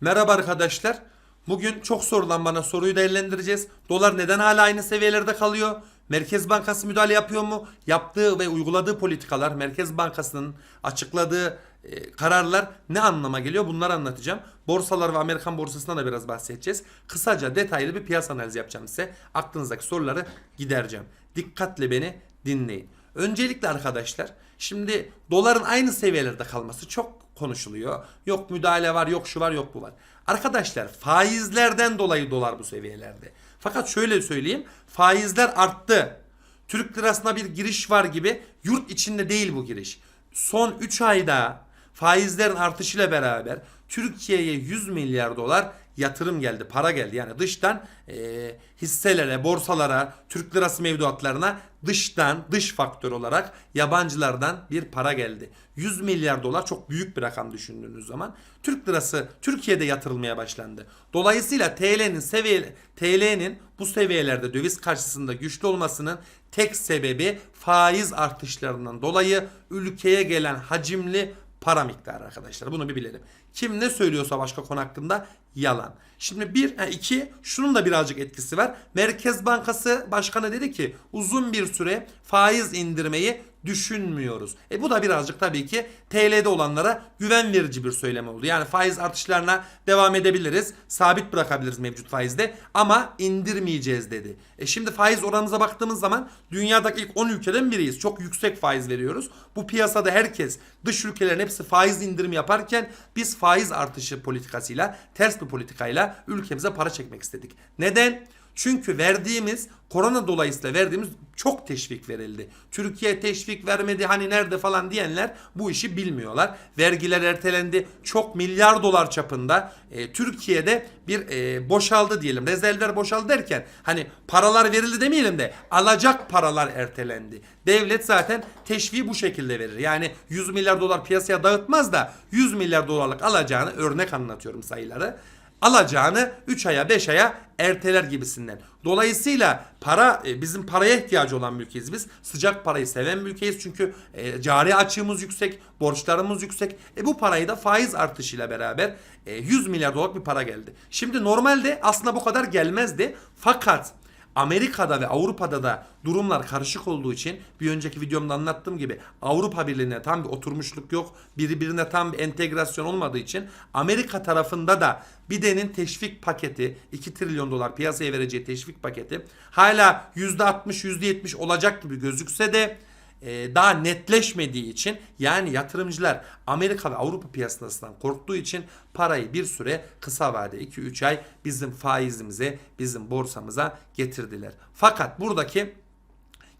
Merhaba arkadaşlar. Bugün çok sorulan bana soruyu değerlendireceğiz. Dolar neden hala aynı seviyelerde kalıyor? Merkez Bankası müdahale yapıyor mu? Yaptığı ve uyguladığı politikalar, Merkez Bankası'nın açıkladığı e, kararlar ne anlama geliyor? Bunları anlatacağım. Borsalar ve Amerikan borsasından da biraz bahsedeceğiz. Kısaca detaylı bir piyasa analizi yapacağım size. Aklınızdaki soruları gidereceğim. Dikkatle beni dinleyin. Öncelikle arkadaşlar şimdi doların aynı seviyelerde kalması çok konuşuluyor. Yok müdahale var, yok şu var, yok bu var. Arkadaşlar faizlerden dolayı dolar bu seviyelerde. Fakat şöyle söyleyeyim. Faizler arttı. Türk lirasına bir giriş var gibi yurt içinde değil bu giriş. Son 3 ayda faizlerin artışıyla beraber Türkiye'ye 100 milyar dolar yatırım geldi, para geldi. Yani dıştan e, hisselere, borsalara, Türk lirası mevduatlarına dıştan, dış faktör olarak yabancılardan bir para geldi. 100 milyar dolar çok büyük bir rakam düşündüğünüz zaman Türk lirası Türkiye'de yatırılmaya başlandı. Dolayısıyla TL'nin seviye TL'nin bu seviyelerde döviz karşısında güçlü olmasının tek sebebi faiz artışlarından dolayı ülkeye gelen hacimli para miktarı arkadaşlar. Bunu bir bilelim. Kim ne söylüyorsa başka konu hakkında yalan. Şimdi bir, iki, şunun da birazcık etkisi var. Merkez Bankası Başkanı dedi ki uzun bir süre faiz indirmeyi düşünmüyoruz. E bu da birazcık tabii ki TL'de olanlara güven verici bir söylem oldu. Yani faiz artışlarına devam edebiliriz. Sabit bırakabiliriz mevcut faizde ama indirmeyeceğiz dedi. E şimdi faiz oranımıza baktığımız zaman dünyadaki ilk 10 ülkeden biriyiz. Çok yüksek faiz veriyoruz. Bu piyasada herkes dış ülkelerin hepsi faiz indirimi yaparken biz faiz artışı politikasıyla ters bir politikayla ülkemize para çekmek istedik. Neden? Çünkü verdiğimiz korona dolayısıyla verdiğimiz çok teşvik verildi. Türkiye teşvik vermedi hani nerede falan diyenler bu işi bilmiyorlar. Vergiler ertelendi. Çok milyar dolar çapında e, Türkiye'de bir e, boşaldı diyelim. Rezervler boşaldı derken hani paralar verildi demeyelim de alacak paralar ertelendi. Devlet zaten teşviği bu şekilde verir. Yani 100 milyar dolar piyasaya dağıtmaz da 100 milyar dolarlık alacağını örnek anlatıyorum sayıları alacağını 3 aya 5 aya erteler gibisinden. Dolayısıyla para e, bizim paraya ihtiyacı olan bir ülkeyiz biz. Sıcak parayı seven bir ülkeyiz çünkü e, cari açığımız yüksek, borçlarımız yüksek. E bu parayı da faiz artışıyla beraber e, 100 milyar dolarlık bir para geldi. Şimdi normalde aslında bu kadar gelmezdi. Fakat Amerika'da ve Avrupa'da da durumlar karışık olduğu için bir önceki videomda anlattığım gibi Avrupa Birliği'ne tam bir oturmuşluk yok. Birbirine tam bir entegrasyon olmadığı için Amerika tarafında da Biden'in teşvik paketi 2 trilyon dolar piyasaya vereceği teşvik paketi hala %60 %70 olacak gibi gözükse de e, daha netleşmediği için yani yatırımcılar Amerika ve Avrupa piyasasından korktuğu için parayı bir süre kısa vade 2-3 ay bizim faizimize bizim borsamıza getirdiler. Fakat buradaki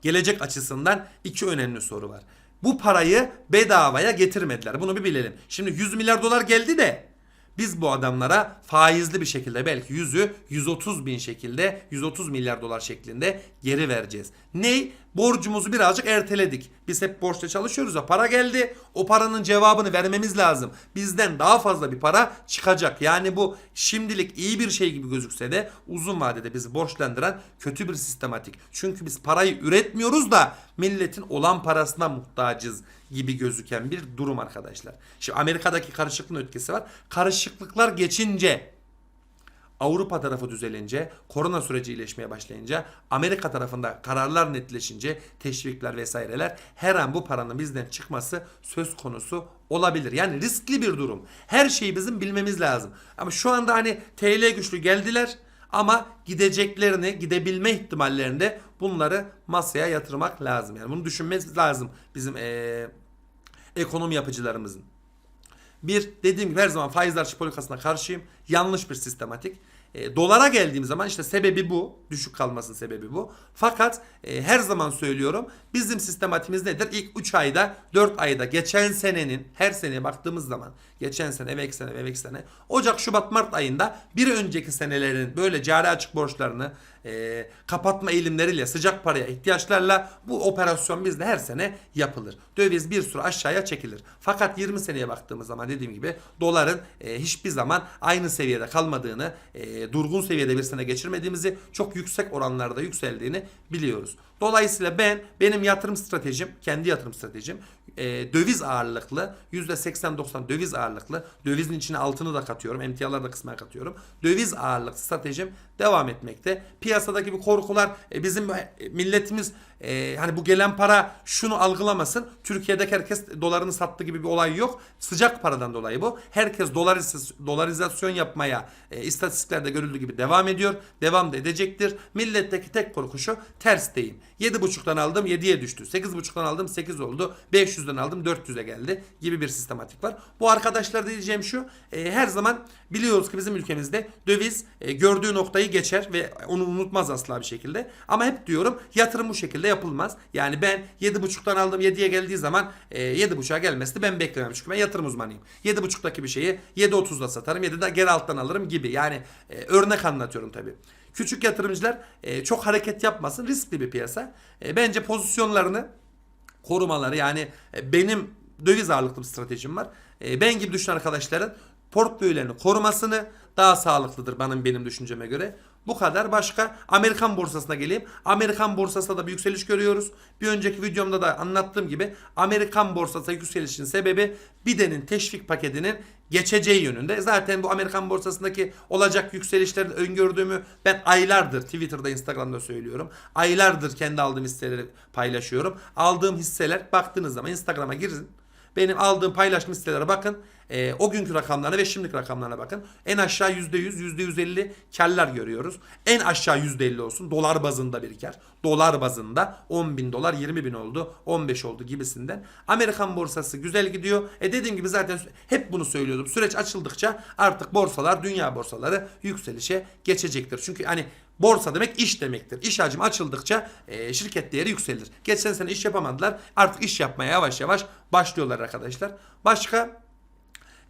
gelecek açısından iki önemli soru var. Bu parayı bedavaya getirmediler. Bunu bir bilelim. Şimdi 100 milyar dolar geldi de biz bu adamlara faizli bir şekilde belki 100'ü 130 bin şekilde 130 milyar dolar şeklinde geri vereceğiz. Ney? Borcumuzu birazcık erteledik. Biz hep borçla çalışıyoruz ya para geldi. O paranın cevabını vermemiz lazım. Bizden daha fazla bir para çıkacak. Yani bu şimdilik iyi bir şey gibi gözükse de uzun vadede bizi borçlandıran kötü bir sistematik. Çünkü biz parayı üretmiyoruz da milletin olan parasına muhtacız gibi gözüken bir durum arkadaşlar. Şimdi Amerika'daki karışıklığın etkisi var. Karışıklıklar geçince Avrupa tarafı düzelince, korona süreci iyileşmeye başlayınca, Amerika tarafında kararlar netleşince, teşvikler vesaireler her an bu paranın bizden çıkması söz konusu olabilir. Yani riskli bir durum. Her şeyi bizim bilmemiz lazım. Ama şu anda hani TL güçlü geldiler ama gideceklerini, gidebilme ihtimallerinde bunları masaya yatırmak lazım. Yani bunu düşünmemiz lazım bizim eee, ekonomi yapıcılarımızın. Bir dediğim gibi her zaman faiz artışı politikasına karşıyım. Yanlış bir sistematik. E, dolara geldiğim zaman işte sebebi bu. Düşük kalmasının sebebi bu. Fakat e, her zaman söylüyorum bizim sistematimiz nedir? İlk 3 ayda 4 ayda geçen senenin her seneye baktığımız zaman geçen sene evvelki sene evvelki sene Ocak Şubat Mart ayında bir önceki senelerin böyle cari açık borçlarını e, kapatma eğilimleriyle sıcak paraya ihtiyaçlarla bu operasyon bizde her sene yapılır. Döviz bir süre aşağıya çekilir. Fakat 20 seneye baktığımız zaman dediğim gibi doların e, hiçbir zaman aynı seviyede kalmadığını, e, durgun seviyede bir sene geçirmediğimizi, çok yüksek oranlarda yükseldiğini biliyoruz. Dolayısıyla ben benim yatırım stratejim, kendi yatırım stratejim e, döviz ağırlıklı %80-90 döviz ağırlıklı dövizin içine altını da katıyorum emtiaları da kısmen katıyorum. Döviz ağırlıklı stratejim devam etmekte. Piyasadaki bu korkular e, bizim e, milletimiz e, hani bu gelen para şunu algılamasın Türkiye'deki herkes dolarını sattı gibi bir olay yok. Sıcak paradan dolayı bu. Herkes dolariz, dolarizasyon yapmaya e, istatistiklerde görüldüğü gibi devam ediyor devam da edecektir. Milletteki tek korku şu ters deyim. 7.5'tan aldım 7'ye düştü. 8.5'tan aldım 8 oldu 500'den aldım 400'e geldi gibi bir sistematik var. Bu arkadaşlar diyeceğim şu e, her zaman biliyoruz ki bizim ülkemizde döviz e, gördüğü noktayı geçer ve onu unutmaz asla bir şekilde. Ama hep diyorum yatırım bu şekilde yapılmaz. Yani ben 7.5'tan aldım 7'ye geldiği zaman e, 7.5'a gelmesini ben beklemem. Çünkü ben yatırım uzmanıyım. 7.5'taki bir şeyi 7.30'da satarım 7'de geri alttan alırım gibi. Yani e, örnek anlatıyorum tabii. Küçük yatırımcılar e, çok hareket yapmasın. Riskli bir piyasa. E, bence pozisyonlarını korumaları yani e, benim döviz ağırlıklı bir stratejim var. E, Ben gibi düşünen arkadaşların portföylerini korumasını daha sağlıklıdır benim benim düşünceme göre. Bu kadar. Başka Amerikan borsasına geleyim. Amerikan borsasında da bir yükseliş görüyoruz. Bir önceki videomda da anlattığım gibi Amerikan borsası yükselişin sebebi Biden'in teşvik paketinin geçeceği yönünde. Zaten bu Amerikan borsasındaki olacak yükselişlerin öngördüğümü ben aylardır Twitter'da, Instagram'da söylüyorum. Aylardır kendi aldığım hisseleri paylaşıyorum. Aldığım hisseler baktığınız zaman Instagram'a girin. Benim aldığım paylaşım hisselere bakın. Ee, o günkü rakamlarına ve şimdiki rakamlarına bakın. En aşağı %100, %150 karlar görüyoruz. En aşağı %50 olsun. Dolar bazında bir kar. Dolar bazında 10 bin dolar 20 bin oldu. 15 oldu gibisinden. Amerikan borsası güzel gidiyor. E dediğim gibi zaten hep bunu söylüyordum. Süreç açıldıkça artık borsalar, dünya borsaları yükselişe geçecektir. Çünkü hani Borsa demek iş demektir. İş hacmi açıldıkça e, şirket değeri yükselir. Geçen sene iş yapamadılar. Artık iş yapmaya yavaş yavaş başlıyorlar arkadaşlar. Başka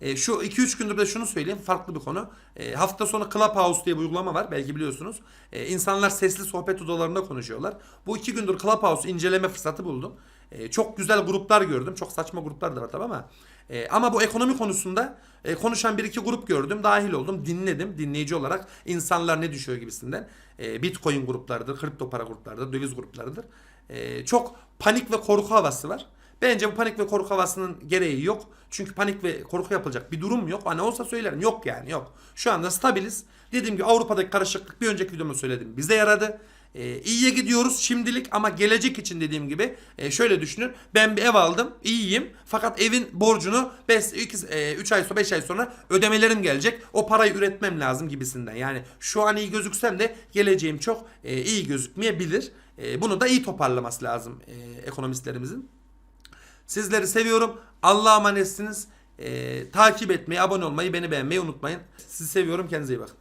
e, şu 2-3 gündür de şunu söyleyeyim farklı bir konu. E, hafta sonu Clubhouse diye bir uygulama var belki biliyorsunuz. E, insanlar sesli sohbet odalarında konuşuyorlar. Bu iki gündür Clubhouse inceleme fırsatı buldum. E, çok güzel gruplar gördüm. Çok saçma gruplar da var tabii ama. E, ama bu ekonomi konusunda e, konuşan bir iki grup gördüm. Dahil oldum. Dinledim. Dinleyici olarak insanlar ne düşüyor gibisinden. E, Bitcoin gruplarıdır. Kripto para gruplarıdır. Döviz gruplarıdır. E, çok panik ve korku havası var. Bence bu panik ve korku havasının gereği yok. Çünkü panik ve korku yapılacak bir durum yok. Hani olsa söylerim. Yok yani yok. Şu anda stabiliz. Dediğim gibi Avrupa'daki karışıklık bir önceki videomda söyledim. Bize yaradı. Ee, iyiye gidiyoruz şimdilik ama gelecek için dediğim gibi e, şöyle düşünün. Ben bir ev aldım. iyiyim. Fakat evin borcunu 5 3 ay sonra 5 ay sonra ödemelerim gelecek. O parayı üretmem lazım gibisinden. Yani şu an iyi gözüksem de geleceğim çok e, iyi gözükmeyebilir. E, bunu da iyi toparlaması lazım e, ekonomistlerimizin. Sizleri seviyorum. Allah'a emanetsiniz. Ee, takip etmeyi, abone olmayı, beni beğenmeyi unutmayın. Sizi seviyorum. Kendinize iyi bakın.